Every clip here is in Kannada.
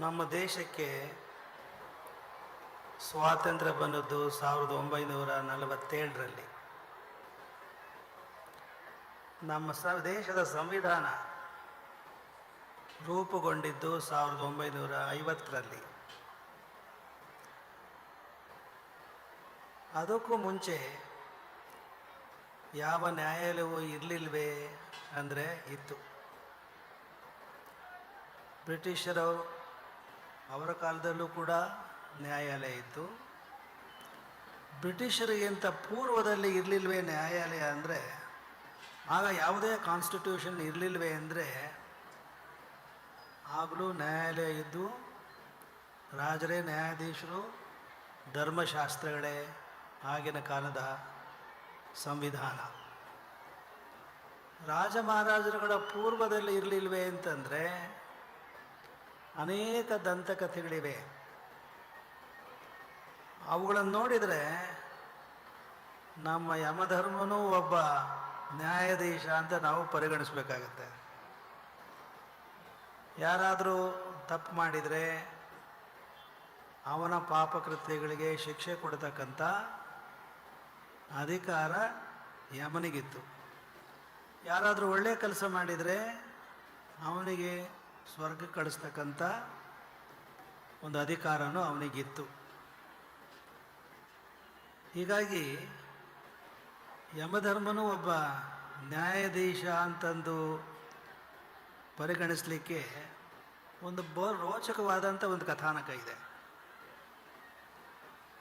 ನಮ್ಮ ದೇಶಕ್ಕೆ ಸ್ವಾತಂತ್ರ್ಯ ಬಂದದ್ದು ಸಾವಿರದ ಒಂಬೈನೂರ ನಲವತ್ತೇಳರಲ್ಲಿ. ನಮ್ಮ ಸ, ದೇಶದ ಸಂವಿಧಾನ ರೂಪುಗೊಂಡಿದ್ದು ಸಾವಿರದ ಒಂಬೈನೂರ ಐವತ್ತರಲ್ಲಿ. ಅದಕ್ಕೂ ಮುಂಚೆ ಯಾವ ನ್ಯಾಯಾಲಯವೂ ಇರಲಿಲ್ವೇ ಅಂದರೆ ಇತ್ತು. ಬ್ರಿಟಿಷರು ಅವರ ಕಾಲದಲ್ಲೂ ಕೂಡ ನ್ಯಾಯಾಲಯ ಇತ್ತು. ಬ್ರಿಟಿಷರಿಗಿಂತ ಪೂರ್ವದಲ್ಲಿ ಇರಲಿಲ್ವೇ ನ್ಯಾಯಾಲಯ ಅಂದರೆ, ಆಗ ಯಾವುದೇ ಕಾನ್ಸ್ಟಿಟ್ಯೂಷನ್ ಇರಲಿಲ್ವೇ ಅಂದರೆ, ಆಗಲೂ ನ್ಯಾಯಾಲಯ ಇದ್ದು, ರಾಜರೇ ನ್ಯಾಯಾಧೀಶರು, ಧರ್ಮಶಾಸ್ತ್ರಗಳೇ ಆಗಿನ ಕಾಲದ ಸಂವಿಧಾನ. ರಾಜ ಮಹಾರಾಜರುಗಳ ಪೂರ್ವದಲ್ಲಿ ಇರಲಿಲ್ವೇ ಅಂತಂದರೆ ಅನೇಕ ದಂತಕಥೆಗಳಿವೆ. ಅವುಗಳನ್ನು ನೋಡಿದರೆ ನಮ್ಮ ಯಮಧರ್ಮನೂ ಒಬ್ಬ ನ್ಯಾಯಾಧೀಶ ಅಂತ ನಾವು ಪರಿಗಣಿಸ್ಬೇಕಾಗತ್ತೆ. ಯಾರಾದರೂ ತಪ್ಪು ಮಾಡಿದರೆ ಅವನ ಪಾಪಕೃತ್ಯಗಳಿಗೆ ಶಿಕ್ಷೆ ಕೊಡತಕ್ಕಂಥ ಅಧಿಕಾರ ಯಮನಿಗಿತ್ತು. ಯಾರಾದರೂ ಒಳ್ಳೆಯ ಕೆಲಸ ಮಾಡಿದರೆ ಅವನಿಗೆ ಸ್ವರ್ಗ ಕಳಿಸ್ತಕ್ಕಂಥ ಒಂದು ಅಧಿಕಾರನೂ ಅವನಿಗಿತ್ತು. ಹೀಗಾಗಿ ಯಮಧರ್ಮನೂ ಒಬ್ಬ ನ್ಯಾಯಾಧೀಶ ಅಂತಂದು ಪರಿಗಣಿಸಲಿಕ್ಕೆ ಒಂದು ಬ ರೋಚಕವಾದಂಥ ಒಂದು ಕಥಾನಕ ಇದೆ.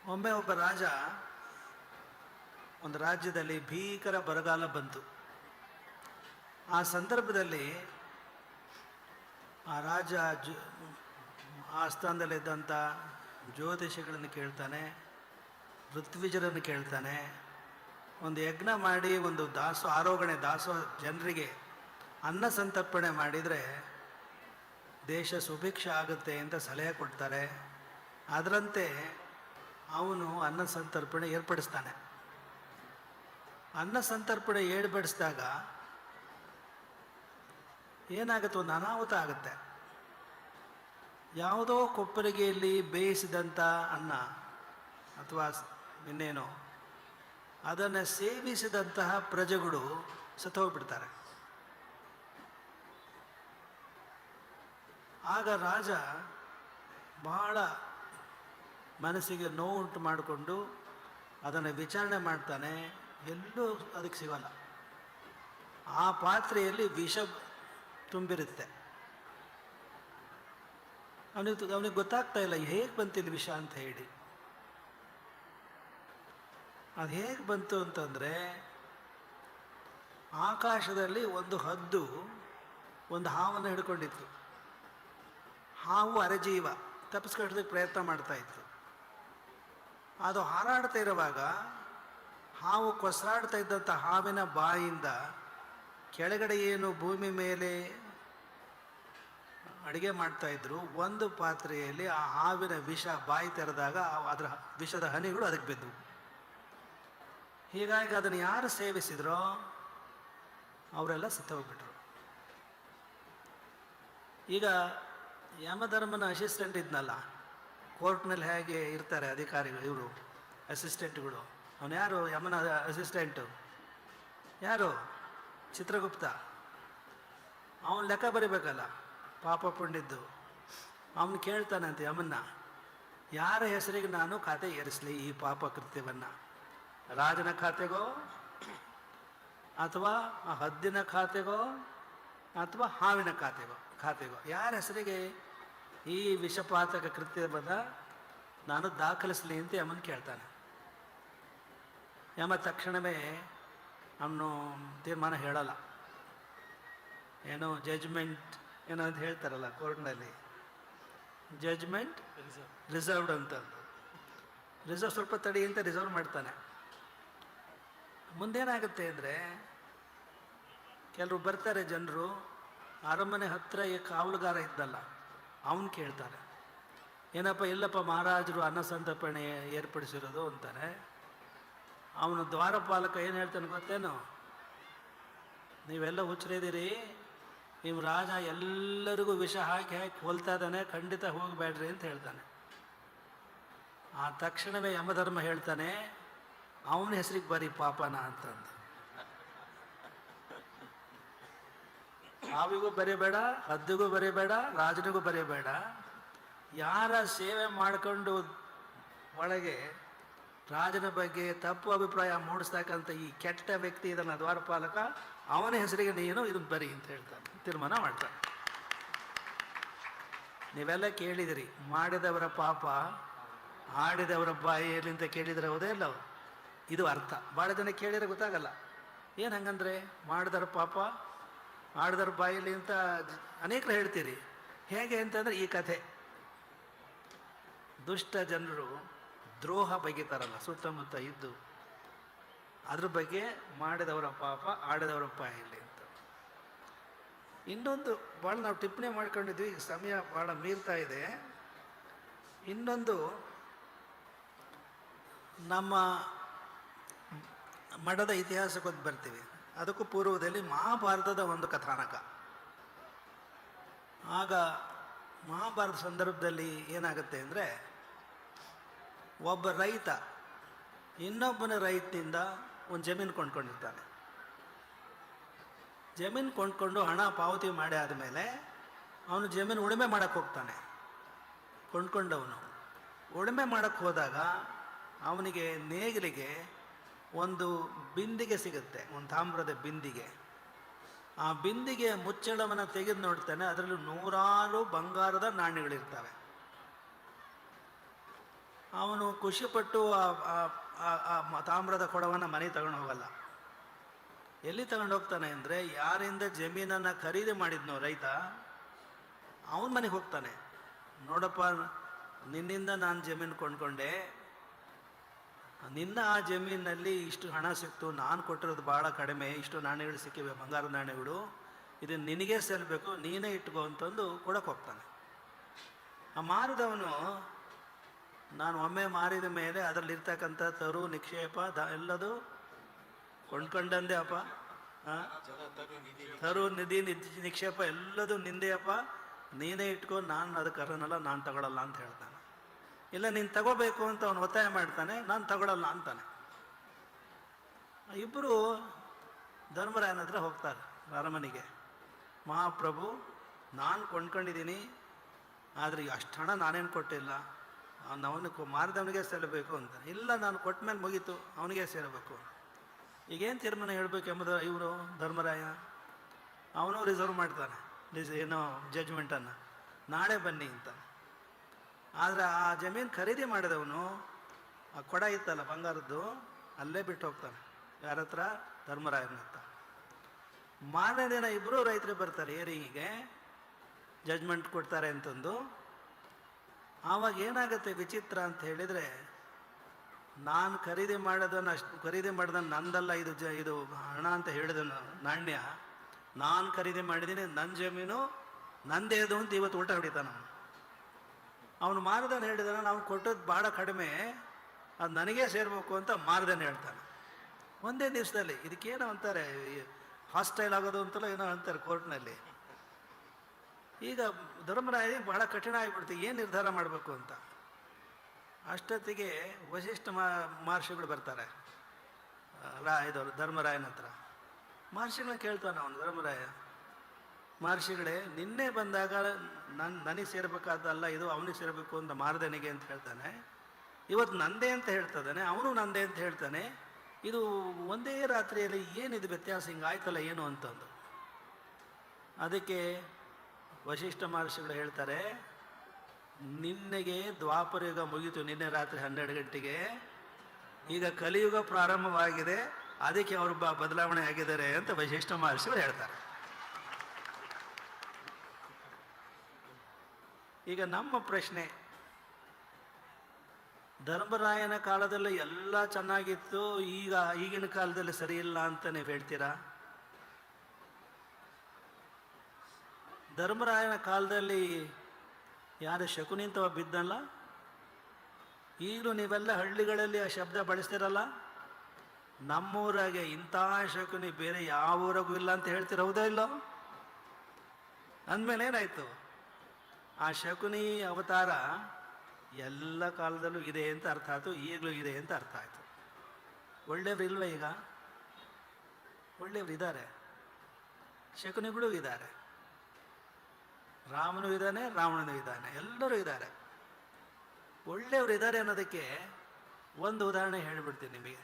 ಒಮ್ಮೆ ಒಬ್ಬ ರಾಜ ಒಂದು ರಾಜ್ಯದಲ್ಲಿ ಭೀಕರ ಬರಗಾಲ ಬಂತು. ಆ ಸಂದರ್ಭದಲ್ಲಿ ಆ ರಾಜ ಆ ಸ್ಥಾನದಲ್ಲಿದ್ದಂಥ ಜ್ಯೋತಿಷಿಗಳನ್ನು ಕೇಳ್ತಾನೆ, ಋತ್ವಿಜರನ್ನು ಕೇಳ್ತಾನೆ. ಒಂದು ಯಜ್ಞ ಮಾಡಿ, ಒಂದು ದಾಸೋ ಆರೋಗಣೆ ದಾಸೋ ಜನರಿಗೆ ಅನ್ನ ಸಂತರ್ಪಣೆ ಮಾಡಿದರೆ ದೇಶ ಸುಭಿಕ್ಷ ಆಗುತ್ತೆ ಅಂತ ಸಲಹೆ ಕೊಡ್ತಾರೆ. ಅದರಂತೆ ಅವನು ಅನ್ನ ಸಂತರ್ಪಣೆ ಏರ್ಪಡಿಸ್ತಾನೆ. ಅನ್ನ ಸಂತರ್ಪಣೆ ಏರ್ಪಡಿಸಿದಾಗ ಏನಾಗುತ್ತೆ? ಒಂದು ಅನಾಹುತ ಆಗುತ್ತೆ. ಯಾವುದೋ ಕೊಪ್ಪರಿಗೆಯಲ್ಲಿ ಬೇಯಿಸಿದಂಥ ಅನ್ನ ಅಥವಾ ಇನ್ನೇನೋ, ಅದನ್ನು ಸೇವಿಸಿದಂತಹ ಪ್ರಜೆಗಳು ಸತ್ತೋಗ್ಬಿಡ್ತಾರೆ. ಆಗ ರಾಜ ಬಹಳ ಮನಸ್ಸಿಗೆ ನೋವುಂಟು ಮಾಡಿಕೊಂಡು ಅದನ್ನು ವಿಚಾರಣೆ ಮಾಡ್ತಾನೆ. ಎಲ್ಲೂ ಅದಕ್ಕೆ ಸಿಗಲ್ಲ. ಆ ಪಾತ್ರೆಯಲ್ಲಿ ವಿಷ ತುಂಬಿರುತ್ತೆ. ಅವನಿಗೆ ಅವನಿಗೆ ಗೊತ್ತಾಗ್ತಾ ಇಲ್ಲ ಹೇಗೆ ಬಂತಿಲ್ಲ ವಿಷ ಅಂತ ಹೇಳಿ. ಅದು ಹೇಗೆ ಬಂತು ಅಂತಂದರೆ, ಆಕಾಶದಲ್ಲಿ ಒಂದು ಹದ್ದು, ಒಂದು ಹಾವನ್ನು ಹಿಡ್ಕೊಂಡಿತ್ತು. ಹಾವು ಅರೆಜೀವ, ತಪ್ಪಿಸ್ಕೊಳ್ಳೋದಕ್ಕೆ ಪ್ರಯತ್ನ ಮಾಡ್ತಾ ಇತ್ತು. ಅದು ಹಾರಾಡ್ತಾ ಇರುವಾಗ, ಹಾವು ಕೊಸರಾಡ್ತಾ ಇದ್ದಂಥ ಹಾವಿನ ಬಾಯಿಂದ ಕೆಳಗಡೆ ಏನು ಭೂಮಿ ಮೇಲೆ ಅಡುಗೆ ಮಾಡ್ತಾಯಿದ್ರು ಒಂದು ಪಾತ್ರೆಯಲ್ಲಿ ಆ ಹಾವಿನ ವಿಷ ಬಾಯಿ ತೆರೆದಾಗ ಅದರ ವಿಷದ ಹನಿಗಳು ಅದಕ್ಕೆ ಬಿದ್ದವು ಹೀಗಾಗಿ ಅದನ್ನು ಯಾರು ಸೇವಿಸಿದ್ರೋ ಅವರೆಲ್ಲ ಸತ್ತೋಗ್ಬಿಟ್ರು. ಈಗ ಯಮಧರ್ಮನ ಅಸಿಸ್ಟೆಂಟ್ ಇದ್ನಲ್ಲ ಕೋರ್ಟ್ನಲ್ಲಿ ಹೇಗೆ ಇರ್ತಾರೆ ಅಧಿಕಾರಿಗಳು, ಇವರು ಅಸಿಸ್ಟೆಂಟ್ಗಳು ಅವನು ಯಾರು ಯಮನ ಅಸಿಸ್ಟೆಂಟು ಯಾರು? ಚಿತ್ರಗುಪ್ತ. ಅವನು ಲೆಕ್ಕ ಬರಿಬೇಕಲ್ಲ, ಪಾಪ ಪುಂಡಿದ್ದು ಅವನು ಕೇಳ್ತಾನಂತೆ ಯಮನ್ನ ಯಾರ ಹೆಸರಿಗೆ ನಾನು ಖಾತೆ ಏರಿಸಲಿ ಈ ಪಾಪ ಕೃತ್ಯವನ್ನು? ರಾಜನ ಖಾತೆಗೋ, ಅಥವಾ ಆ ಹದ್ದಿನ ಖಾತೆಗೋ, ಅಥವಾ ಹಾವಿನ ಖಾತೆಗೋ ಖಾತೆಗೋ, ಯಾರ ಹೆಸರಿಗೆ ಈ ವಿಷಪಾತಕ ಕೃತ್ಯವನ್ನು ನಾನು ದಾಖಲಿಸಲಿ ಅಂತ ಯಮನ್ ಕೇಳ್ತಾನೆ. ಯಮ ತಕ್ಷಣವೇ ಅವನು ತೀರ್ಮಾನ ಹೇಳಲ್ಲ. ಏನೋ ಜಜ್ಮೆಂಟ್ ಏನೋ ಅಂತ ಹೇಳ್ತಾರಲ್ಲ ಕೋರ್ಟ್ನಲ್ಲಿ. ಜಜ್ಮೆಂಟ್ ರಿಸರ್ವ್ಡ್ ಅಂತ. ರಿಸರ್ವ್ ಸ್ವಲ್ಪ ತಡಿ ಅಂತ ರಿಸರ್ವ್ ಮಾಡ್ತಾನೆ. ಮುಂದೇನಾಗುತ್ತೆ ಅಂದರೆ ಕೆಲವರು ಬರ್ತಾರೆ ಜನರು, ಅರಮನೆ ಹತ್ತಿರ ಈ ಕಾವಲುಗಾರ ಇದ್ದಲ್ಲ, ಅವನು ಕೇಳ್ತಾರೆ. ಏನಪ್ಪ ಇಲ್ಲಪ್ಪ ಮಹಾರಾಜರು ಅನ್ನ ಸಂತರ್ಪಣೆ ಏರ್ಪಡಿಸಿರೋದು ಅಂತಾನೆ ಅವನು ದ್ವಾರಪಾಲಕ ಏನು ಹೇಳ್ತಾನೆ ಗೊತ್ತೇನು? ನೀವೆಲ್ಲ ಹುಚ್ಚರಿದ್ದೀರಿ ನಿಮ್ಮ ರಾಜ, ಎಲ್ಲರಿಗೂ ವಿಷ ಹಾಕಿ ಹಾಕಿ ಕೊಲ್ತಾ ಇದ್ದಾನೆ, ಖಂಡಿತ ಹೋಗಬೇಡ್ರಿ ಅಂತ ಹೇಳ್ತಾನೆ. ಆ ತಕ್ಷಣವೇ ಯಮಧರ್ಮ ಹೇಳ್ತಾನೆ, ಅವನ ಹೆಸರಿಗೆ ಬರೀ ಪಾಪನ ಅಂತಂದು. ಹಾವಿಗೂ ಬರೀಬೇಡ, ಹದ್ದಿಗೂ ಬರೀಬೇಡ, ರಾಜನಿಗೂ ಬರೀಬೇಡ. ಯಾರ ಸೇವೆ ಮಾಡ್ಕೊಂಡು ಒಳಗೆ ರಾಜನ ಬಗ್ಗೆ ತಪ್ಪು ಅಭಿಪ್ರಾಯ ಮೂಡಿಸ್ತಕ್ಕಂಥ ಈ ಕೆಟ್ಟ ವ್ಯಕ್ತಿ ಇದನ್ನ ದ್ವಾರಪಾಲಕ, ಅವನ ಹೆಸರಿಗೆ ನೀನು ಇದನ್ನು ಬರಿ ಅಂತ ಹೇಳ್ತಾನೆ, ತೀರ್ಮಾನ ಮಾಡ್ತಾನೆ. ನೀವೆಲ್ಲ ಕೇಳಿದಿರಿ, ಮಾಡಿದವರ ಪಾಪ, ಆಡಿದವರ ಬಾಯಿಯಲ್ಲಿ ಅಂತ ಕೇಳಿದ್ರೆ ಹೌದೇ ಇಲ್ಲ? ಇದು ಅರ್ಥ. ಭಾಳ ಜನ ಕೇಳಿದ್ರೆ ಗೊತ್ತಾಗಲ್ಲ. ಏನು ಹಂಗಂದ್ರೆ, ಮಾಡಿದವ್ರ ಪಾಪ, ಆಡಿದವ್ರ ಬಾಯಲ್ಲಿ ಅಂತ ಅನೇಕರು ಹೇಳ್ತೀರಿ. ಹೇಗೆ ಅಂತಂದ್ರೆ ಈ ಕಥೆ. ದುಷ್ಟ ಜನರು ದ್ರೋಹ ಬಗೆತಾರಲ್ಲ, ಸುತ್ತಮುತ್ತ ಇದ್ದು, ಅದ್ರ ಬಗ್ಗೆ ಮಾಡಿದವರ ಪಾಪ, ಆಡಿದವರ ಬಾಯಲ್ಲಿ ಅಂತ. ಇನ್ನೊಂದು, ಭಾಳ ನಾವು ಟಿಪ್ಪಣಿ ಮಾಡ್ಕೊಂಡಿದ್ವಿ ಈಗ ಸಮಯ ಭಾಳ ಮೀರ್ತಾ ಇದೆ. ಇನ್ನೊಂದು, ನಮ್ಮ ಮಠದ ಇತಿಹಾಸಕ್ಕೆ ಬರ್ತೀವಿ. ಅದಕ್ಕೂ ಪೂರ್ವದಲ್ಲಿ ಮಹಾಭಾರತದ ಒಂದು ಕಥಾನಕ. ಆಗ ಮಹಾಭಾರತ ಸಂದರ್ಭದಲ್ಲಿ ಏನಾಗುತ್ತೆ ಅಂದರೆ ಒಬ್ಬ ರೈತ ಇನ್ನೊಬ್ಬನ ರೈತನಿಂದ ಒಂದು ಜಮೀನು ಕೊಂಡ್ಕೊಂಡಿರ್ತಾನೆ. ಜಮೀನು ಕೊಂಡ್ಕೊಂಡು ಹಣ ಪಾವತಿ ಮಾಡಿ ಆದಮೇಲೆ ಅವನು ಜಮೀನು ಉಳುಮೆ ಮಾಡಕ್ಕೆ ಹೋಗ್ತಾನೆ. ಕೊಂಡ್ಕೊಂಡವನು. ಉಳುಮೆ ಮಾಡೋಕ್ಕೆ ಹೋದಾಗ ಅವನಿಗೆ ನೇಗಿಲಿಗೆ ಒಂದು ಬಿಂದಿಗೆ ಸಿಗುತ್ತೆ, ಒಂದು ತಾಮ್ರದ ಬಿಂದಿಗೆ. ಆ ಬಿಂದಿಗೆ ಮುಚ್ಚಳವನ್ನು ತೆಗೆದು ನೋಡ್ತಾನೆ, ಅದರಲ್ಲಿ ನೂರಾರು ಬಂಗಾರದ ನಾಣ್ಯಗಳಿರ್ತವೆ. ಅವನು ಖುಷಿಪಟ್ಟು ಆ- ತಾಮ್ರದ ಕೊಡವನ್ನು ಮನೆಗೆ ತಗೊಂಡು ಹೋಗಲ್ಲ. ಎಲ್ಲಿ ತಗೊಂಡು ಹೋಗ್ತಾನೆ ಅಂದರೆ ಯಾರಿಂದ ಜಮೀನನ್ನು ಖರೀದಿ ಮಾಡಿದ್ನೋ ರೈತ, ಅವನ ಮನೆಗೆ ಹೋಗ್ತಾನೆ. ನೋಡಪ್ಪ, ನಿನ್ನಿಂದ ನಾನು ಜಮೀನು ಕೊಂಡ್ಕೊಂಡೆ. ನಿನ್ನ ಆ ಜಮೀನಲ್ಲಿ ಇಷ್ಟು ಹಣ ಸಿಕ್ತು, ನಾನು ಕೊಟ್ಟಿರೋದು ಭಾಳ ಕಡಿಮೆ, ಇಷ್ಟು ನಾಣ್ಯಗಳು ಸಿಕ್ಕಿವೆ ಬಂಗಾರದ ನಾಣ್ಯಗಳು, ಇದು ನಿನಗೆ ಸಲ್ಲಬೇಕು ನೀನೇ ಇಟ್ಕೋ ಅಂತಂದು ಕೊಡಕ್ಕೆ ಹೋಗ್ತಾನೆ. ಆ ಮಾರಿದವನು ನಾನು ಒಮ್ಮೆ ಮಾರಿದ ಮೇಲೆ ಅದರಲ್ಲಿರ್ತಕ್ಕಂಥ ತರು, ನಿಕ್ಷೇಪ, ದ ಎಲ್ಲದು ಕೊಂಡ್ಕೊಂಡಂದೆ ಅಪ್ಪ? ತರು, ನಿಧಿ ನಿಕ್ಷೇಪ ಎಲ್ಲದು ನಿಂದೆಯಪ್ಪ ನೀನೇ ಇಟ್ಕೊ ನಾನು ಅದಕ್ಕೆ ಅರನಲ್ಲ ನಾನು ತಗೊಳಲ್ಲ ಅಂತ ಹೇಳ್ತಾನೆ. ಇಲ್ಲ, ನೀನು ತಗೋಬೇಕು ಅಂತ ಅವನು ಒತ್ತಾಯ ಮಾಡ್ತಾನೆ, ನಾನು ತಗೊಳಲ್ಲ ಅಂತಾನೆ. ಇಬ್ಬರು ಧರ್ಮರಾಯನ ಹತ್ರ ಹೋಗ್ತಾರೆ ಅರಮನೆಗೆ. ಮಹಾಪ್ರಭು, ನಾನು ಕೊಂಡ್ಕೊಂಡಿದ್ದೀನಿ, ಆದರೆ ಅಷ್ಟು ಹಣ ನಾನೇನು ಕೊಟ್ಟಿಲ್ಲ. ಅವನು ಮಾರಿದವನಿಗೆ ಸೇರಬೇಕು ಅಂತ. ಇಲ್ಲ, ನಾನು ಕೊಟ್ಟ ಮೇಲೆ ಮುಗೀತು, ಅವನಿಗೆ ಸೇರಬೇಕು. ಈಗೇನು ತೀರ್ಮಾನ ಹೇಳಬೇಕು ಎಂಬುದು ಇವರು, ಧರ್ಮರಾಯ? ಅವನು ರಿಸರ್ವ್ ಮಾಡ್ತಾನೆ ಡಿಸ್ ಏನೋ ಜಜ್ಮೆಂಟನ್ನು ನಾಳೆ ಬನ್ನಿ ಅಂತ. ಆದರೆ ಆ ಜಮೀನು ಖರೀದಿ ಮಾಡಿದವನು, ಆ ಕೊಡ ಇತ್ತಲ್ಲ ಬಂಗಾರದ್ದು, ಅಲ್ಲೇ ಬಿಟ್ಟು ಹೋಗ್ತಾನೆ. ಯಾರ ಹತ್ರ? ಧರ್ಮರಾಯನ ಹತ್ರ. ಮಾರನೇ ದಿನ ಇಬ್ಬರು ರೈತರು ಬರ್ತಾರೆ, ಏರಿಂಗಿಗೆ ಜಜ್ಮೆಂಟ್ ಕೊಡ್ತಾರೆ ಅಂತಂದು. ಆವಾಗ ಏನಾಗುತ್ತೆ ವಿಚಿತ್ರ ಅಂತ ಹೇಳಿದರೆ, ನಾನು ಖರೀದಿ ಮಾಡೋದನ್ನು ಅಷ್ಟು, ಖರೀದಿ ಮಾಡಿದನ್ನು ನಂದಲ್ಲ, ಇದು ಜ, ಇದು ಹಣ ಅಂತ ಹೇಳಿದನು ನಾಣ್ಯ. ನಾನು ಖರೀದಿ ಮಾಡಿದ್ದೀನಿ ನನ್ನ ಜಮೀನು ನಂದೇ ಅದು ಅಂತ ಇವತ್ತು ಊಟ ಹೊಡಿತಾನ ಅವನು. ಮಾರದನ್ನು ಹೇಳಿದಾನೆ, ನಾವು ಕೊಟ್ಟದ್ದು ಭಾಳ ಕಡಿಮೆ, ಅದು ನನಗೇ ಸೇರಬೇಕು ಅಂತ ಮಾರ್ದನ್ ಹೇಳ್ತಾನೆ. ಒಂದೇ ದಿವಸದಲ್ಲಿ, ಇದಕ್ಕೇನೋ ಅಂತಾರೆ ಹಾಸ್ಟೈಲ್ ಆಗೋದು ಅಂತಲೋ ಏನೋ ಅಂತಾರೆ ಕೋರ್ಟ್ನಲ್ಲಿ ಈಗ ಧರ್ಮರಾಯ ಬಹಳ ಕಠಿಣ ಆಗಿಬಿಡ್ತು ಏನು ನಿರ್ಧಾರ ಮಾಡಬೇಕು ಅಂತ? ಅಷ್ಟೊತ್ತಿಗೆ ವಶಿಷ್ಠ ಮಹರ್ಷಿಗಳು ಬರ್ತಾರೆ. ರಾ, ಇದು ಧರ್ಮರಾಯನ ಹತ್ರ. ಮಹರ್ಷಿಗಳನ್ನ ಕೇಳ್ತಾನೆ ಅವನು, ಧರ್ಮರಾಯ, ಮಹರ್ಷಿಗಳೇ, ನಿನ್ನೆ ಬಂದಾಗ ನನ್ನ ನನಗೆ ಸೇರಬೇಕಾದಲ್ಲ ಇದು ಅವನಿಗೆ ಸೇರಬೇಕು ಅಂತ ಮಾರದನಿಗೆ ಅಂತ ಹೇಳ್ತಾನೆ. ಇವತ್ತು ನಂದೇ ಅಂತ ಹೇಳ್ತದಾನೆ, ಅವನು ನಂದೇ ಅಂತ ಹೇಳ್ತಾನೆ. ಇದು ಒಂದೇ ರಾತ್ರಿಯಲ್ಲಿ ಏನಿದು ವ್ಯತ್ಯಾಸ ಹಿಂಗಾಯ್ತಲ್ಲ ಏನು ಅಂತಂದು. ಅದಕ್ಕೆ ವಶಿಷ್ಠ ಮಹರ್ಷಿಗಳು ಹೇಳ್ತಾರೆ, ನಿನ್ನೆಗೆ ದ್ವಾಪರಯುಗ ಮುಗಿತು, ನಿನ್ನೆ ರಾತ್ರಿ ಹನ್ನೆರಡು ಗಂಟೆಗೆ. ಈಗ ಕಲಿಯುಗ ಪ್ರಾರಂಭವಾಗಿದೆ, ಅದಕ್ಕೆ ಅವರು ಬ, ಬದಲಾವಣೆ ಆಗಿದ್ದಾರೆ ಅಂತ ವಶಿಷ್ಠ ಮಹರ್ಷಿಗಳು ಹೇಳ್ತಾರೆ. ಈಗ ನಮ್ಮ ಪ್ರಶ್ನೆ, ಧರ್ಮರಾಯನ ಕಾಲದಲ್ಲಿ ಎಲ್ಲ ಚೆನ್ನಾಗಿತ್ತು, ಈಗ ಈಗಿನ ಕಾಲದಲ್ಲಿ ಸರಿಯಿಲ್ಲ ಅಂತ ನೀವು ಹೇಳ್ತೀರಾ? ಧರ್ಮರಾಯನ ಕಾಲದಲ್ಲಿ ಯಾರು ಶಕುನಿ ಅಂತ ಬಿದ್ದಲ್ಲ, ಈಗಲೂ ನೀವೆಲ್ಲ ಹಳ್ಳಿಗಳಲ್ಲಿ ಆ ಶಬ್ದ ಬಳಸ್ತಿರಲ್ಲ? ನಮ್ಮೂರಾಗೆ ಇಂಥ ಶಕುನಿ ಬೇರೆ ಯಾವ ಊರಾಗೂ ಇಲ್ಲ ಅಂತ ಹೇಳ್ತೀರ ಹೌದಾ ಇಲ್ಲೋ? ಅಂದಮೇಲೆ ಏನಾಯಿತು? ಆ ಶಕುನಿ ಅವತಾರ ಎಲ್ಲ ಕಾಲದಲ್ಲೂ ಇದೆ ಅಂತ ಅರ್ಥ ಆಯಿತು, ಈಗಲೂ ಇದೆ ಅಂತ ಅರ್ಥ ಆಯಿತು. ಒಳ್ಳೆಯವರು ಇಲ್ವ ಈಗ? ಒಳ್ಳೆಯವ್ರು ಇದ್ದಾರೆ. ಶಕುನಿಗಳು ಇದ್ದಾರೆ. ರಾಮನು ಇದ್ದಾನೆ, ರಾವಣನು ಇದ್ದಾನೆ, ಎಲ್ಲರೂ ಇದ್ದಾರೆ. ಒಳ್ಳೆಯವರು ಇದ್ದಾರೆ ಅನ್ನೋದಕ್ಕೆ ಒಂದು ಉದಾಹರಣೆ ಹೇಳಿಬಿಡ್ತೀನಿ ನಿಮಗೆ.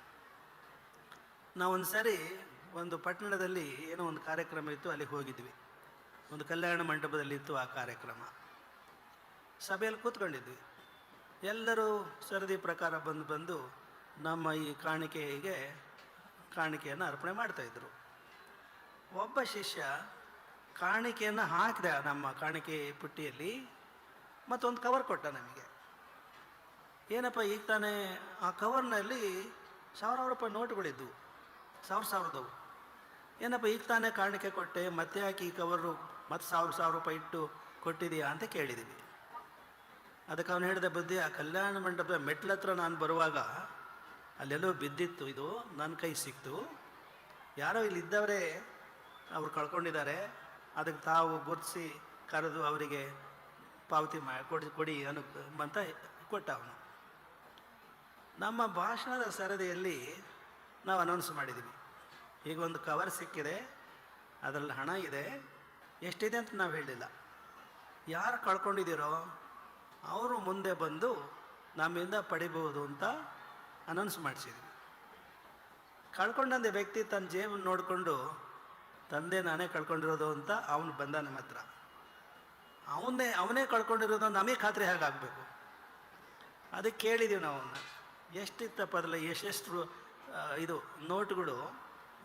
ನಾವೊಂದು ಸರಿ ಒಂದು ಪಟ್ಟಣದಲ್ಲಿ ಏನೋ ಒಂದು ಕಾರ್ಯಕ್ರಮ ಇತ್ತು, ಅಲ್ಲಿಗೆ ಹೋಗಿದ್ವಿ. ಒಂದು ಕಲ್ಯಾಣ ಮಂಟಪದಲ್ಲಿ ಇತ್ತು ಆ ಕಾರ್ಯಕ್ರಮ. ಸಭೆಯಲ್ಲಿ ಕೂತ್ಕೊಂಡಿದ್ವಿ. ಎಲ್ಲರೂ ಸರದಿ ಪ್ರಕಾರ ಬಂದು ಬಂದು ನಮ್ಮ ಈ ಕಾಣಿಕೆಗೆ, ಕಾಣಿಕೆಯನ್ನು ಅರ್ಪಣೆ ಮಾಡ್ತಾಯಿದ್ರು ಒಬ್ಬ ಶಿಷ್ಯ ಕಾಣಿಕೆಯನ್ನು ಹಾಕಿದೆ ನಮ್ಮ ಕಾಣಿಕೆ ಪುಟ್ಟಿಯಲ್ಲಿ, ಮತ್ತೊಂದು ಕವರ್ ಕೊಟ್ಟ ನಮಗೆ. ಏನಪ್ಪ ಈಗ ತಾನೇ ಆ ಕವರ್ನಲ್ಲಿ ಸಾವಿರಾರು ರೂಪಾಯಿ ನೋಟುಗಳಿದ್ದವು ಸಾವಿರ ಸಾವಿರದವು. ಏನಪ್ಪ ಈಗ ತಾನೇ ಕಾಣಿಕೆ ಕೊಟ್ಟೆ, ಮತ್ತೆ ಯಾಕೆ ಈ ಕವರು ಮತ್ತೆ ಸಾವಿರ ಸಾವಿರ ರೂಪಾಯಿ ಇಟ್ಟು ಕೊಟ್ಟಿದೆಯಾ ಅಂತ ಕೇಳಿದ್ದೀವಿ ಅದಕ್ಕೆ ಅವನು ಹೇಳಿದ, ಬುದ್ಧಿ, ಆ ಕಲ್ಯಾಣ ಮಂಟಪದ ಮೆಟ್ಲ ಹತ್ರ ನಾನು ಬರುವಾಗ ಅಲ್ಲೆಲ್ಲೋ ಬಿದ್ದಿತ್ತು ಇದು ನನ್ನ ಕೈ ಸಿಕ್ತು. ಯಾರೋ ಇಲ್ಲಿದ್ದವರೇ ಅವ್ರು ಕಳ್ಕೊಂಡಿದ್ದಾರೆ ಅದಕ್ಕೆ ತಾವು ಗುರುತಿಸಿ ಕರೆದು ಅವರಿಗೆ ಪಾವತಿ ಮಾಡಿ ಕೊಡಿ ಕೊಡಿ ಅನು ಅಂತ ಕೊಟ್ಟ ಅವನು ನಮ್ಮ ಭಾಷಣದ ಸರದಿಯಲ್ಲಿ ನಾವು ಅನೌನ್ಸ್ ಮಾಡಿದ್ದೀವಿ ಈಗ ಒಂದು ಕವರ್ ಸಿಕ್ಕಿದೆ, ಅದರಲ್ಲಿ ಹಣ ಇದೆ, ಎಷ್ಟಿದೆ ಅಂತ ನಾವು ಹೇಳಿಲ್ಲ. ಯಾರು ಕಳ್ಕೊಂಡಿದ್ದೀರೋ ಅವರು ಮುಂದೆ ಬಂದು ನಮ್ಮಿಂದ ಪಡಿಬಹುದು ಅಂತ ಅನೌನ್ಸ್ ಮಾಡಿಸಿದ್ವಿ. ಕಳ್ಕೊಂಡಂದೆ ವ್ಯಕ್ತಿ ತನ್ನ ಜೇಬು ನೋಡಿಕೊಂಡು ತಂದೆ ನಾನೇ ಕಳ್ಕೊಂಡಿರೋದು ಅಂತ ಅವನು ಬಂದ ನಮ್ಮ ಹತ್ರ. ಅವನೇ ಅವನೇ ಕಳ್ಕೊಂಡಿರೋದು ನಮಗೆ ಖಾತ್ರಿ ಹಾಗಾಗಬೇಕು? ಅದಕ್ಕೆ ಕೇಳಿದ್ದೀವಿ ನಾವು ಅವನ್ನ. ಎಷ್ಟಿತ್ತಪ್ಪ ಅದರಲ್ಲಿ ಎಷ್ಟೆಷ್ಟು ಇದು, ನೋಟುಗಳು,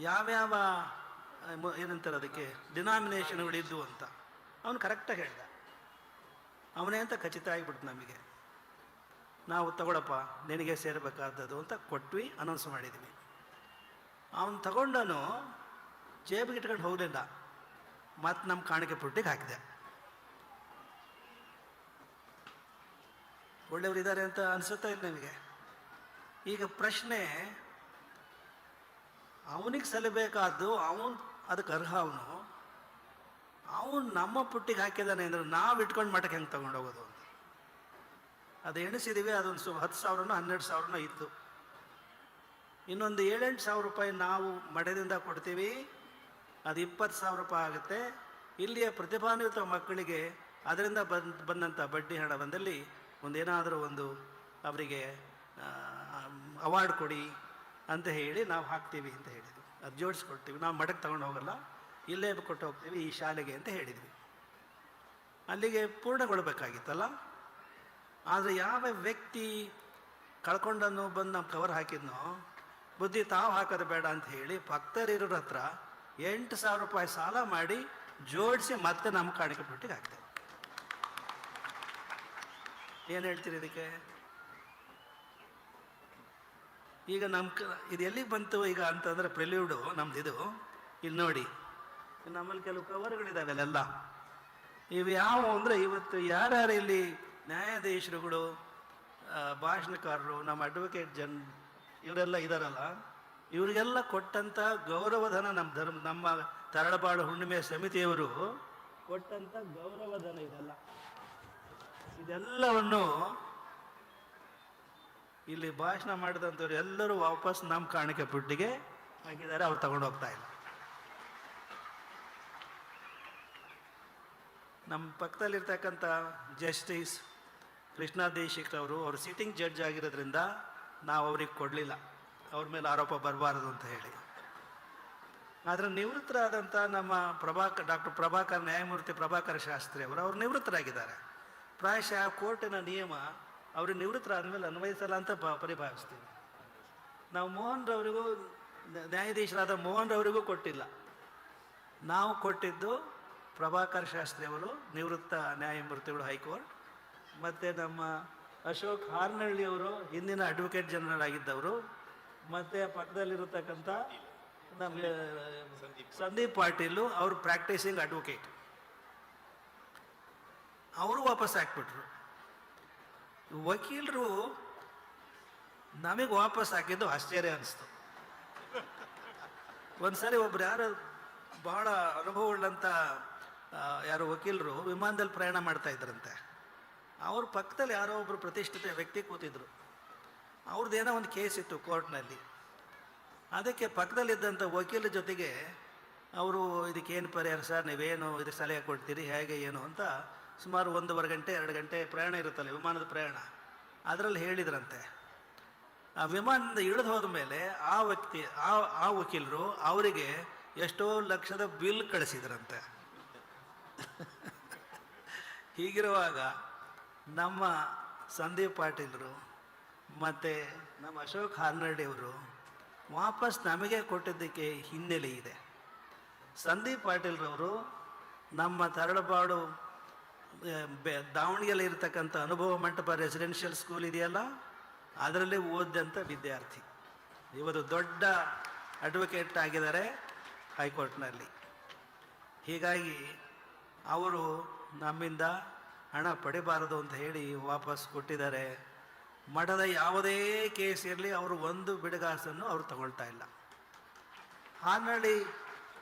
ಯಾವ್ಯಾವ ಏನಂತಾರೆ ಅದಕ್ಕೆ ಡಿನಾಮಿನೇಷನ್ಗಳು ಇದ್ವು ಅಂತ. ಅವನು ಕರೆಕ್ಟಾಗಿ ಹೇಳ್ದ. ಅವನೇ ಅಂತ ಖಚಿತ ಆಗಿಬಿಡ್ತು ನಮಗೆ. ನಾವು ತಗೊಳಪ್ಪ, ನಿನಗೆ ಸೇರಬೇಕಾದದ್ದು ಅಂತ ಕೊಟ್ವಿ ಅನೌನ್ಸ್ ಮಾಡಿದ್ವಿ. ಅವನು ತಗೊಂಡನು ಜೇಬಿಗೆ ಇಟ್ಕೊಂಡು ಹೋಗಲಿಲ್ಲ ಮತ್ತು ನಮ್ಮ ಕಾಣಿಕೆ ಪುಟ್ಟಿಗೆ ಹಾಕಿದೆ. ಒಳ್ಳೆಯವರಿದ್ದಾರೆ ಅಂತ ಅನಿಸುತ್ತಾ ಇಲ್ಲ ನಿಮಗೆ? ಈಗ ಪ್ರಶ್ನೆ, ಅವನಿಗೆ ಸಲ್ಲಬೇಕಾದ್ದು ಅವನು ಅದಕ್ಕೆ ಅರ್ಹ ಅವನು ಅವನು ನಮ್ಮ ಪುಟ್ಟಿಗೆ ಹಾಕಿದ್ದಾನೆ ಅಂದರೆ ನಾವು ಇಟ್ಕೊಂಡು ಮಠಕ್ಕೆ ಹೆಂಗೆ ತೊಗೊಂಡೋಗೋದು ಅಂತ. ಅದು ಎಣಿಸಿದೀವಿ, ಅದೊಂದು ಸು ಹತ್ತು ಸಾವಿರನೋ ಹನ್ನೆರಡು ಸಾವಿರನೋ ಇತ್ತು. ಇನ್ನೊಂದು ಏಳೆಂಟು ಸಾವಿರ ರೂಪಾಯಿ ನಾವು ಮಠದಿಂದ ಕೊಡ್ತೀವಿ. ಅದು ಇಪ್ಪತ್ತು ಸಾವಿರ ರೂಪಾಯಿ ಆಗುತ್ತೆ. ಇಲ್ಲಿಯ ಪ್ರತಿಭಾನ್ವಿತ ಮಕ್ಕಳಿಗೆ ಅದರಿಂದ ಬಂದ್ ಬಂದಂಥ ಬಡ್ಡಿ ಹಣ ಬಂದಲ್ಲಿ ಒಂದೇನಾದರೂ ಒಂದು ಅವರಿಗೆ ಅವಾರ್ಡ್ ಕೊಡಿ ಅಂತ ಹೇಳಿ ನಾವು ಹಾಕ್ತೀವಿ ಅಂತ ಹೇಳಿದ್ವಿ ಅದು ಜೋಡಿಸ್ಕೊಡ್ತೀವಿ. ನಾವು ಮಠಕ್ಕೆ ತಗೊಂಡು ಹೋಗಲ್ಲ. ಇಲ್ಲೇ ಕೊಟ್ಟು ಹೋಗ್ತೀವಿ ಈ ಶಾಲೆಗೆ ಅಂತ ಹೇಳಿದ್ವಿ ಅಲ್ಲಿಗೆ ಪೂರ್ಣಗೊಳ್ಬೇಕಾಗಿತ್ತಲ್ಲ? ಆದರೆ ಯಾವ ವ್ಯಕ್ತಿ ಕಳ್ಕೊಂಡನ್ನು ಬಂದು ನಮ್ಮ ಕವರ್ ಹಾಕಿದ್ನೋ, ಬುದ್ಧಿ ತಾವು ಹಾಕೋದು ಬೇಡ ಅಂತ ಹೇಳಿ ಭಕ್ತರಿರೋರ ಹತ್ರ ಎಂಟು ಸಾವಿರ ರೂಪಾಯಿ ಸಾಲ ಮಾಡಿ ಜೋಡಿಸಿ ಮತ್ತೆ ನಮ್ಮ ಕಾಣಿಕೆ ಪಟ್ಟಿಗೆ ಹಾಕ್ತೇವೆ ಏನು ಹೇಳ್ತೀರಿ ಇದಕ್ಕೆ? ಈಗ ನಮ್ಮ ಇದು ಎಲ್ಲಿಗೆ ಬಂತು ಈಗ ಅಂತಂದ್ರೆ ಪ್ರಿಲ್ಯೂಡು ನಮ್ದು ಇದು. ಇಲ್ಲಿ ನೋಡಿ. ನಮ್ಮಲ್ಲಿ ಕೆಲವು ಕವರ್ಗಳಿದ್ದಾವೆ ಅಲ್ಲೆಲ್ಲ. ಇವು ಯಾವ ಅಂದರೆ ಇವತ್ತು ಯಾರ್ಯಾರು ಇಲ್ಲಿ ನ್ಯಾಯಾಧೀಶರುಗಳು ಭಾಷಣಕಾರರು, ನಮ್ಮ ಅಡ್ವೊಕೇಟ್ ಜನ್, ಇವರೆಲ್ಲ ಇದಾರಲ್ಲ. ಇವರಿಗೆಲ್ಲ ಕೊಟ್ಟಂಥ ಗೌರವಧನ ನಮ್ಮ ಧರ್ಮ, ನಮ್ಮ ತರಳಬಾಳು ಹುಣ್ಣಿಮೆ ಸಮಿತಿಯವರು ಕೊಟ್ಟಂಥ ಗೌರವಧನ ಇದೆಲ್ಲ. ಇದೆಲ್ಲವನ್ನು ಇಲ್ಲಿ ಭಾಷಣ ಮಾಡಿದಂಥವ್ರು ಎಲ್ಲರೂ ವಾಪಸ್ ನಮ್ಮ ಕಾಣಿಕೆ ಪುಟ್ಟಿಗೆ ಹಾಕಿದ್ದಾರೆ, ಅವ್ರು ತಗೊಂಡು ಹೋಗ್ತಾ ಇಲ್ಲ. ನಮ್ಮ ಪಕ್ಕದಲ್ಲಿರ್ತಕ್ಕಂಥ ಜಸ್ಟಿಸ್ ಕೃಷ್ಣ ದೇಶಿಕ್ ಅವರು ಅವರು ಸಿಟ್ಟಿಂಗ್ ಜಡ್ಜ್ ಆಗಿರೋದ್ರಿಂದ ನಾವು ಅವ್ರಿಗೆ ಕೊಡಲಿಲ್ಲ. ಅವ್ರ ಮೇಲೆ ಆರೋಪ ಬರಬಾರದು ಅಂತ ಹೇಳಿ. ಆದರೆ ನಿವೃತ್ತರಾದಂಥ ನಮ್ಮ ಪ್ರಭಾಕರ್ ಡಾಕ್ಟರ್ ಪ್ರಭಾಕರ್ ನ್ಯಾಯಮೂರ್ತಿ ಪ್ರಭಾಕರ್ ಶಾಸ್ತ್ರಿ ಅವರು, ಅವ್ರು ನಿವೃತ್ತರಾಗಿದ್ದಾರೆ. ಪ್ರಾಯಶಃ ಕೋರ್ಟಿನ ನಿಯಮ ಅವರು ನಿವೃತ್ತರಾದ ಮೇಲೆ ಅನ್ವಯಿಸಲ್ಲ ಅಂತ ಪರಿಭಾವಿಸ್ತೀವಿ. ನಾವು ಮೋಹನ್ ರವರಿಗೂ ನ್ಯಾಯಾಧೀಶರಾದ ಮೋಹನ್ ರವರಿಗೂ ಕೊಟ್ಟಿಲ್ಲ. ನಾವು ಕೊಟ್ಟಿದ್ದು ಪ್ರಭಾಕರ್ ಶಾಸ್ತ್ರಿ ಅವರು, ನಿವೃತ್ತ ನ್ಯಾಯಮೂರ್ತಿಗಳು ಹೈಕೋರ್ಟ್, ಮತ್ತು ನಮ್ಮ ಅಶೋಕ್ ಹಾರ್ನಹಳ್ಳಿ ಅವರು, ಹಿಂದಿನ ಅಡ್ವೊಕೇಟ್ ಜನರಲ್ ಆಗಿದ್ದವರು ಮತ್ತು ಪಕ್ಕದಲ್ಲಿರತಕ್ಕಂಥ ನಮ್ಗೆ ಸಂದೀಪ್ ಪಾಟೀಲು ಅವರು ಪ್ರಾಕ್ಟೀಸಿಂಗ್ ಅಡ್ವೊಕೇಟ್ ಅವರು ವಾಪಸ್ ಹಾಕ್ಬಿಟ್ರು. ವಕೀಲರು ನಮಗೆ ವಾಪಸ್ ಹಾಕಿದ್ದು ಆಶ್ಚರ್ಯ ಅನಿಸ್ತು. ಒಂದ್ಸರಿ ಒಬ್ರು ಯಾರು ಬಹಳ ಅನುಭವವುಳ್ಳಂಥ ಉಳ್ಳಂತ ಯಾರು ವಕೀಲರು ವಿಮಾನದಲ್ಲಿ ಪ್ರಯಾಣ ಮಾಡ್ತಾ ಇದ್ರಂತೆ. ಅವ್ರ ಪಕ್ಕದಲ್ಲಿ ಯಾರೋ ಒಬ್ಬರು ಪ್ರತಿಷ್ಠಿತ ವ್ಯಕ್ತಿ ಕೂತಿದ್ರು. ಅವ್ರದ್ದೇನೋ ಒಂದು ಕೇಸ್ ಇತ್ತು ಕೋರ್ಟ್ನಲ್ಲಿ. ಅದಕ್ಕೆ ಪಕ್ಕದಲ್ಲಿದ್ದಂಥ ವಕೀಲ ಜೊತೆಗೆ ಅವರು, ಇದಕ್ಕೇನು ಪರಿಹಾರ ಸರ್? ನೀವೇನು ಇದಕ್ಕೆ ಸಲಹೆ ಕೊಡ್ತೀರಿ? ಹೇಗೆ, ಏನು? ಅಂತ ಸುಮಾರು ಒಂದೂವರೆ ಗಂಟೆ, ಎರಡು ಗಂಟೆ ಪ್ರಯಾಣ ಇರುತ್ತಲ್ಲ, ವಿಮಾನದ ಪ್ರಯಾಣ. ಅದರಲ್ಲಿ ಹೇಳಿದ್ರಂತೆ. ಆ ವಿಮಾನದಿಂದ ಇಳಿದು ಹೋದ ಮೇಲೆ ಆ ವ್ಯಕ್ತಿ, ಆ ಆ ವಕೀಲರು ಅವರಿಗೆ ಎಷ್ಟೋ ಲಕ್ಷದ ಬಿಲ್ ಕಳಿಸಿದ್ರಂತೆ. ಹೀಗಿರುವಾಗ ನಮ್ಮ ಸಂದೀಪ್ ಪಾಟೀಲ್ರು ಮತ್ತು ನಮ್ಮ ಅಶೋಕ್ ಹಾರ್ನಳ್ಳಿ ಅವರು ವಾಪಸ್ ನಮಗೆ ಕೊಟ್ಟಿದ್ದಕ್ಕೆ ಹಿನ್ನೆಲೆ ಇದೆ. ಸಂದೀಪ್ ಪಾಟೀಲ್ರವರು ನಮ್ಮ ತರಳಬಾಡು ದಾವಣಗೆರೆ ಇರತಕ್ಕಂಥ ಅನುಭವ ಮಂಟಪ ರೆಸಿಡೆನ್ಷಿಯಲ್ ಸ್ಕೂಲ್ ಇದೆಯಲ್ಲ? ಅದರಲ್ಲಿ ಓದಿದಂಥ ವಿದ್ಯಾರ್ಥಿ. ಇವರು ದೊಡ್ಡ ಅಡ್ವೊಕೇಟ್ ಆಗಿದ್ದಾರೆ ಹೈಕೋರ್ಟ್ನಲ್ಲಿ. ಹೀಗಾಗಿ ಅವರು ನಮ್ಮಿಂದ ಹಣ ಪಡಿಬಾರದು ಅಂತ ಹೇಳಿ ವಾಪಸ್ ಕೊಟ್ಟಿದ್ದಾರೆ. ಮಠದ ಯಾವುದೇ ಕೇಸ್ ಇರಲಿ, ಅವರು ಒಂದು ಬಿಡುಗಾಸನ್ನು ಅವರು ತಗೊಳ್ತಾ ಇಲ್ಲ. ಹಾರ್ನಳ್ಳಿ,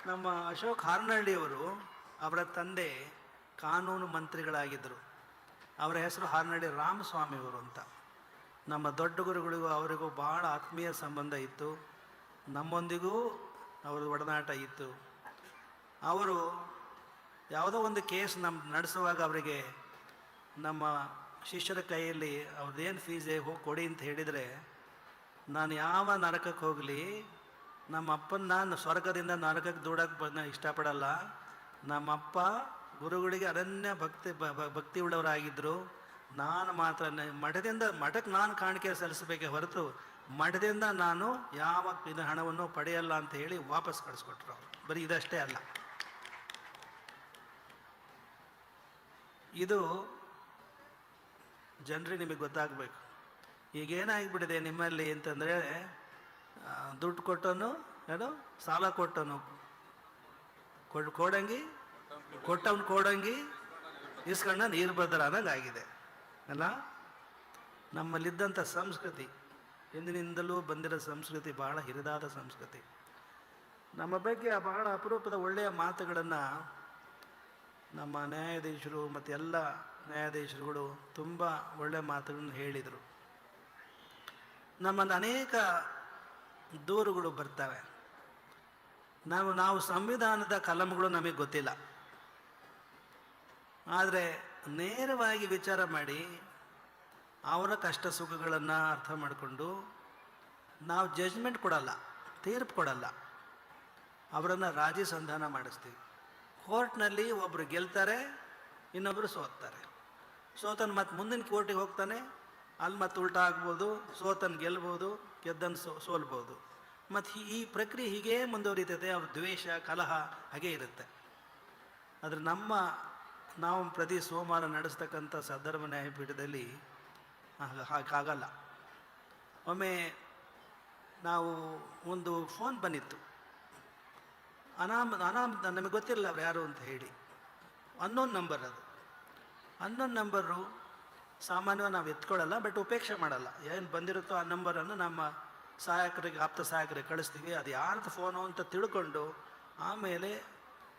ನಮ್ಮ ಅಶೋಕ್ ಹಾರ್ನಳ್ಳಿಯವರು ಅವರ ತಂದೆ ಕಾನೂನು ಮಂತ್ರಿಗಳಾಗಿದ್ದರು. ಅವರ ಹೆಸರು ಹಾರ್ನಳ್ಳಿ ರಾಮಸ್ವಾಮಿಯವರು ಅಂತ. ನಮ್ಮ ದೊಡ್ಡ ಗುರುಗಳಿಗೂ ಅವರಿಗೂ ಭಾಳ ಆತ್ಮೀಯ ಸಂಬಂಧ ಇತ್ತು. ನಮ್ಮೊಂದಿಗೂ ಅವರ ಒಡನಾಟ ಇತ್ತು. ಅವರು ಯಾವುದೋ ಒಂದು ಕೇಸ್ ನಮ್ಮ ನಡೆಸುವಾಗ ಅವರಿಗೆ ನಮ್ಮ ಶಿಷ್ಯರ ಕೈಯಲ್ಲಿ ಅವ್ರದ್ದೇನು ಫೀಸ್ ಹೋಗಿ ಕೊಡಿ ಅಂತ ಹೇಳಿದರೆ, ನಾನು ಯಾವ ನರಕಕ್ಕೆ ಹೋಗಲಿ ನಮ್ಮ ಅಪ್ಪನ ನಾನು ಸ್ವರ್ಗದಿಂದ ನರಕಕ್ಕೆ ದೂಡಕ್ಕೆ ಬಂದ ಇಷ್ಟಪಡಲ್ಲ. ನಮ್ಮಪ್ಪ ಗುರುಗಳಿಗೆ ಅರಣ್ಯ ಭಕ್ತಿ ಭಕ್ತಿ ಉಳ್ಳವರಾಗಿದ್ದರು ನಾನು ಮಾತ್ರ ಮಠದಿಂದ ಮಠಕ್ಕೆ ನಾನು ಕಾಣಿಕೆ ಸಲ್ಲಿಸಬೇಕೆ ಹೊರತು ಮಠದಿಂದ ನಾನು ಯಾವ ಇದು ಹಣವನ್ನು ಪಡೆಯಲ್ಲ ಅಂತ ಹೇಳಿ ವಾಪಸ್ ಕಳಿಸ್ಕೊಟ್ರು ಬರೀ ಇದಷ್ಟೇ ಅಲ್ಲ. ಇದು ಜನರಿಗೆ ನಿಮಗೆ ಗೊತ್ತಾಗಬೇಕು. ಈಗೇನಾಗಿಬಿಟ್ಟಿದೆ ನಿಮ್ಮಲ್ಲಿ ಅಂತಂದರೆ ದುಡ್ಡು ಕೊಟ್ಟನು, ಏನು, ಸಾಲ ಕೊಟ್ಟನು. ಕೊಡ್, ಕೊಡಂಗಿ, ಕೊಟ್ಟವನು ಕೊಡಂಗಿ ಇಸ್ಕೊಂಡ ನೀರು ಬದಲ ಆಗಿದೆ. ಅಲ್ಲ? ನಮ್ಮಲ್ಲಿದ್ದಂಥ ಸಂಸ್ಕೃತಿ, ಹಿಂದಿನಿಂದಲೂ ಬಂದಿರೋ ಸಂಸ್ಕೃತಿ ಬಹಳ ಹಿರಿದಾದ ಸಂಸ್ಕೃತಿ. ನಮ್ಮ ಬಗ್ಗೆ ಬಹಳ ಅಪರೂಪದ ಒಳ್ಳೆಯ ಮಾತುಗಳನ್ನು ನಮ್ಮ ನ್ಯಾಯಾಧೀಶರು ಮತ್ತು ಎಲ್ಲ ನ್ಯಾಯಾಧೀಶರುಗಳು ತುಂಬ ಒಳ್ಳೆ ಮಾತುಗಳನ್ನು ಹೇಳಿದರು. ನಮ್ಮಲ್ಲಿ ಅನೇಕ ದೂರುಗಳು ಬರ್ತವೆ. ನಾವು ನಾವು ಸಂವಿಧಾನದ ಕಲಂಗಳು ನಮಗೆ ಗೊತ್ತಿಲ್ಲ. ಆದರೆ ನೇರವಾಗಿ ವಿಚಾರ ಮಾಡಿ ಅವರ ಕಷ್ಟ ಸುಖಗಳನ್ನು ಅರ್ಥ ಮಾಡಿಕೊಂಡು ನಾವು ಜಜ್ಮೆಂಟ್ ಕೊಡಲ್ಲ, ತೀರ್ಪು ಕೊಡಲ್ಲ. ಅವರನ್ನು ರಾಜಿ ಸಂಧಾನ ಮಾಡಿಸ್ತೀವಿ. ಕೋರ್ಟ್ನಲ್ಲಿ ಒಬ್ಬರು ಗೆಲ್ತಾರೆ ಇನ್ನೊಬ್ಬರು ಸೋತ್ತಾರೆ. ಸೋತನ್ ಮತ್ತೆ ಮುಂದಿನ ಕೋರ್ಟಿಗೆ ಹೋಗ್ತಾನೆ ಅಲ್ಲಿ ಮತ್ತೆ ಉಲ್ಟಾ ಆಗ್ಬೋದು, ಸೋತನ್ ಗೆಲ್ಬೋದು, ಗೆದ್ದನ್ ಸೋ, ಸೋಲ್ಬೋದು. ಮತ್ತು ಈ ಪ್ರಕ್ರಿಯೆ ಹೀಗೇ ಮುಂದುವರಿತದೆ ಅವ್ರ ದ್ವೇಷ, ಕಲಹ, ಹಾಗೆ ಇರುತ್ತೆ. ಆದರೆ ನಮ್ಮ, ನಾವು ಪ್ರತಿ ಸೋಮವಾರ ನಡೆಸ್ತಕ್ಕಂಥ ಸದ್ಧರ್ಮ ನ್ಯಾಯಪೀಠದಲ್ಲಿ ಹಾಗ- ಹಾಗಾಗಲ್ಲ ಒಮ್ಮೆ ನಾವು ಒಂದು ಫೋನ್ ಬಂದಿತ್ತು. ಅನಾಮ ಅನಾಮ, ನಮಗೆ ಗೊತ್ತಿರಲ್ಲ ಅವ್ರು ಯಾರು ಅಂತ ಹೇಳಿ. ಅನ್ನೋನ್ ನಂಬರ್ ಅದು. ಅನ್ನೋನ್ ನಂಬರು ಸಾಮಾನ್ಯವಾಗಿ ನಾವು ಎತ್ಕೊಳ್ಳಲ್ಲ ಬಟ್ ಉಪೇಕ್ಷೆ ಮಾಡಲ್ಲ. ಏನು ಬಂದಿರುತ್ತೋ ಆ ನಂಬರನ್ನು ನಮ್ಮ ಸಹಾಯಕರಿಗೆ, ಆಪ್ತ ಸಹಾಯಕರಿಗೆ ಕಳಿಸ್ತೀವಿ. ಅದು ಯಾರ್ದು ಫೋನು ಅಂತ ತಿಳ್ಕೊಂಡು ಆಮೇಲೆ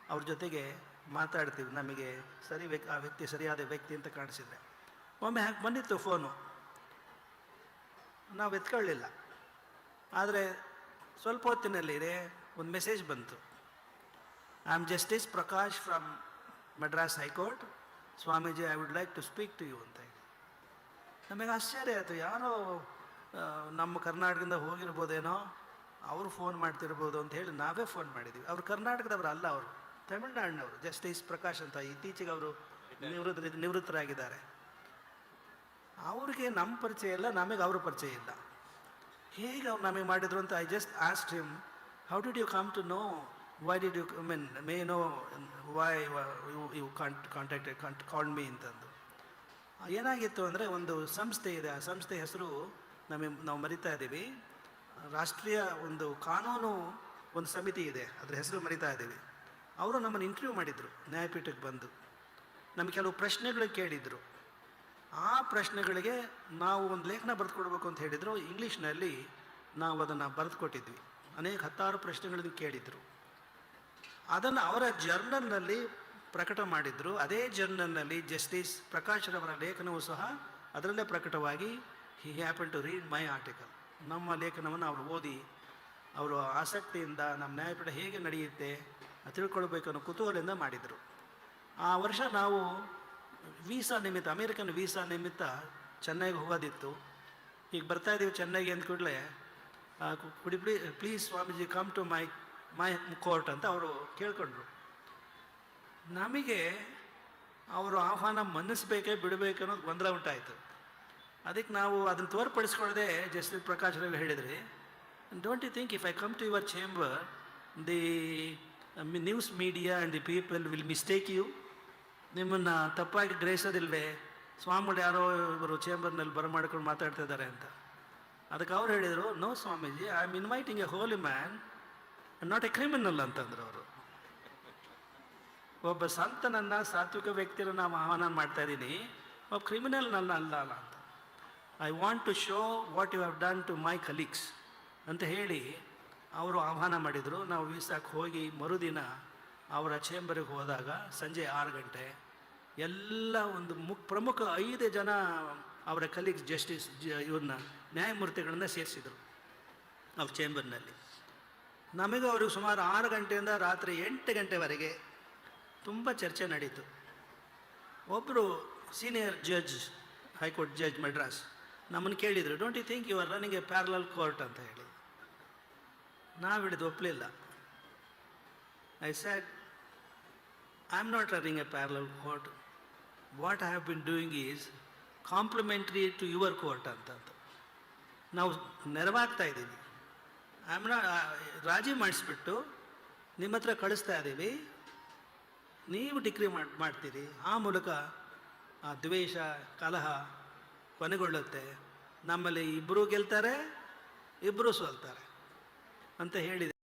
ಅವ್ರ ಜೊತೆಗೆ ಮಾತಾಡ್ತೀವಿ. ನಮಗೆ ಸರಿ ವ್ಯಕ್ ಆ ವ್ಯಕ್ತಿ ಸರಿಯಾದ ವ್ಯಕ್ತಿ ಅಂತ ಕಾಣಿಸಿದ್ರೆ. ಒಮ್ಮೆ ಹಾಗೆ ಬಂದಿತ್ತು ಫೋನು. ನಾವು ಎತ್ಕೊಳ್ಳಿಲ್ಲ. ಆದರೆ ಸ್ವಲ್ಪ ಹೊತ್ತಿನಲ್ಲಿ ಒಂದು ಮೆಸೇಜ್ ಬಂತು. I am justice Prakash from Madras high court Swamiji I would like to speak to you ಅಂತ ಹೇಳಿ. ನಮಗೆ ಆಶ್ಚರ್ಯ ಆಯಿತು. ಯಾರೋ ನಮ್ಮ ಕರ್ನಾಟಕದಿಂದ ಹೋಗಿರ್ಬೋದೇನೋ, ಅವರು ಫೋನ್ ಮಾಡ್ತಿರ್ಬೋದು ಅಂತ ಹೇಳಿ ನಾವೇ ಫೋನ್ ಮಾಡಿದ್ದೀವಿ ಅವರು ಕರ್ನಾಟಕದವರು ಅಲ್ಲ ಅವರು. ತಮಿಳ್ನಾಡಿನವರು. ಜಸ್ಟಿಸ್ ಪ್ರಕಾಶ್ ಅಂತ. ಇತ್ತೀಚೆಗೆ ಅವರು ನಿವೃತ್ತ, ನಿವೃತ್ತರಾಗಿದ್ದಾರೆ. ಅವ್ರಿಗೆ ನಮ್ಮ ಪರಿಚಯ ಇಲ್ಲ, ನಮಗೆ ಅವ್ರ ಪರಿಚಯ ಇಲ್ಲ. ಹೇಗೆ ಅವ್ರು ನಮಗೆ ಮಾಡಿದ್ರು ಅಂತ I just asked him how did you come to know why did you mean me no why you can't contact can't call me ಅಂತಂದು? ಏನಾಗಿತ್ತು ಅಂದರೆ ಒಂದು ಸಂಸ್ಥೆ ಇದೆ, ಆ ಸಂಸ್ಥೆ ಹೆಸರು ನಮಗೆ, ನಾವು ಮರಿತಾ ಇದ್ದೀವಿ. ರಾಷ್ಟ್ರೀಯ ಒಂದು ಕಾನೂನು ಒಂದು ಸಮಿತಿ ಇದೆ, ಅದ್ರ ಹೆಸರು ಮರಿತಾ ಇದ್ದೀವಿ. ಅವರು ನಮ್ಮನ್ನು ಇಂಟರ್ವ್ಯೂ ಮಾಡಿದರು, ನ್ಯಾಯಪೀಠಕ್ಕೆ ಬಂದು. ನಮಗೆ ಕೆಲವು ಪ್ರಶ್ನೆಗಳು ಕೇಳಿದರು. ಆ ಪ್ರಶ್ನೆಗಳಿಗೆ ನಾವು ಒಂದು ಲೇಖನ ಬರೆದುಕೊಡ್ಬೇಕು ಅಂತ ಹೇಳಿದರು. ಇಂಗ್ಲೀಷ್ನಲ್ಲಿ ನಾವು ಅದನ್ನು ಬರೆದುಕೊಟ್ಟಿದ್ವಿ. ಅನೇಕ ಹತ್ತಾರು ಪ್ರಶ್ನೆಗಳನ್ನು ಕೇಳಿದರು. ಅದನ್ನು ಅವರ ಜರ್ನಲ್ನಲ್ಲಿ ಪ್ರಕಟ ಮಾಡಿದ್ರು. ಅದೇ ಜರ್ನಲ್ನಲ್ಲಿ ಜಸ್ಟಿಸ್ ಪ್ರಕಾಶ್ರವರ ಲೇಖನವೂ ಸಹ ಅದರಲ್ಲೇ ಪ್ರಕಟವಾಗಿ he happen to read my article. ನಮ್ಮ ಲೇಖನವನ್ನು ಅವರು ಓದಿ, ಅವರು ಆಸಕ್ತಿಯಿಂದ ನಮ್ಮ ನ್ಯಾಯಪೀಠ ಹೇಗೆ ನಡೆಯುತ್ತೆ ತಿಳ್ಕೊಳ್ಬೇಕು ಅನ್ನೋ ಕುತೂಹಲದಿಂದ ಮಾಡಿದರು. ಆ ವರ್ಷ ನಾವು ವೀಸಾ ನಿಮಿತ್ತ, ಅಮೇರಿಕನ್ ವೀಸಾ ನಿಮಿತ್ತ ಚೆನ್ನೈಗೆ ಹೋಗೋದಿತ್ತು. ಈಗ ಬರ್ತಾ ಇದ್ದೀವಿ ಚೆನ್ನೈಗೆ ಅಂದ ಕೂಡಲೇ could please please Swamiji come to my my court ಅಂತ ಅವರು ಕೇಳ್ಕೊಂಡ್ರು. ನಮಗೆ ಅವರು ಆಹ್ವಾನ ಮನ್ನಿಸ್ಬೇಕೇ ಬಿಡಬೇಕು ಅನ್ನೋದು ಗೊಂದಲ ಉಂಟಾಯಿತು. ಅದಕ್ಕೆ ನಾವು ಅದನ್ನು ತೋರ್ಪಡಿಸ್ಕೊಳ್ಳದೆ ಜಸ್ಟಿಸ್ ಪ್ರಕಾಶ್ ರವಿ ಹೇಳಿದ್ರಿ. Don't you think if I come to your chamber the news media and the people will mistake you ನಿಮ್ಮನ್ನು ತಪ್ಪಾಗಿ ಗ್ರಹಿಸೋದಿಲ್ವೇ? ಸ್ವಾಮಿಗಳು ಯಾರೋ ಇವರು ಚೇಂಬರ್ನಲ್ಲಿ ಬರಮಾಡ್ಕೊಂಡು ಮಾತಾಡ್ತಾ ಇದ್ದಾರೆ ಅಂತ. ಅದಕ್ಕೆ ಅವ್ರು ಹೇಳಿದರು no Swamiji I am inviting a holy man not a criminal ಅಂತಂದ್ರು ಅವರು. ಒಬ್ಬ ಸಂತನನ್ನ, ಸಾತ್ವಿಕ ವ್ಯಕ್ತಿಯನ್ನು ನಾವು ಆಹ್ವಾನ ಮಾಡ್ತಾ ಇದ್ದೀನಿ. ಒಬ್ಬ ಕ್ರಿಮಿನಲ್ ನನ್ನ ಅಲ್ಲ ಅಲ್ಲ ಅಂತ. I want to show what you have done to my colleagues ಅಂತ ಹೇಳಿ ಅವರು ಆಹ್ವಾನ ಮಾಡಿದರು. ನಾವು ವೀಸಾಕ್ಕೆ ಹೋಗಿ ಮರುದಿನ ಅವರ ಚೇಂಬರಿಗೆ ಹೋದಾಗ ಸಂಜೆ ಆರು ಗಂಟೆ ಎಲ್ಲ ಒಂದು ಮುಖ ಪ್ರಮುಖ ಐದು ಜನ ಅವರ ಕಲೀಗ್ಸ್ ಜಸ್ಟಿಸ್ ಜ, ಇವ್ರನ್ನ, ನ್ಯಾಯಮೂರ್ತಿಗಳನ್ನ ಸೇರಿಸಿದರು. ಅವ್ರ ಚೇಂಬರ್ನಲ್ಲಿ. ನಮಗೆ ಅವ್ರಿಗೆ ಸುಮಾರು ಆರು ಗಂಟೆಯಿಂದ ರಾತ್ರಿ ಎಂಟು ಗಂಟೆವರೆಗೆ ತುಂಬ ಚರ್ಚೆ ನಡೀತು. ಒಬ್ಬರು senior judge, high court judge Madras ನಮ್ಮನ್ನು ಕೇಳಿದರು don't you think you are running a parallel court ಅಂತ ಹೇಳಿ. ನಾವು ಹಿಡಿದು ಒಪ್ಪಲಿಲ್ಲ I said I am not running a parallel court what I have been doing is complementary to your court ಅಂತಂತ ನಾವು ನೆರವಾಗ್ತಾ ಇದ್ದೀವಿ. ಐ ಆಮ್ ನಾಟ್ ರಾಜಿ ಮಾಡಿಸ್ಬಿಟ್ಟು ನಿಮ್ಮ ಹತ್ರ ಕಳಿಸ್ತಾ ಇದ್ದೀವಿ. ನೀವು ಡಿಗ್ರಿ ಮಾಡಿ, ಮಾಡ್ತೀರಿ. ಆ ಮೂಲಕ ಆ ದ್ವೇಷ, ಕಲಹ ಕೊನೆಗೊಳ್ಳುತ್ತೆ. ನಮ್ಮಲ್ಲಿ ಇಬ್ಬರು ಗೆಲ್ತಾರೆ ಇಬ್ಬರು ಸೋಲ್ತಾರೆ ಅಂತ ಹೇಳಿದೆ.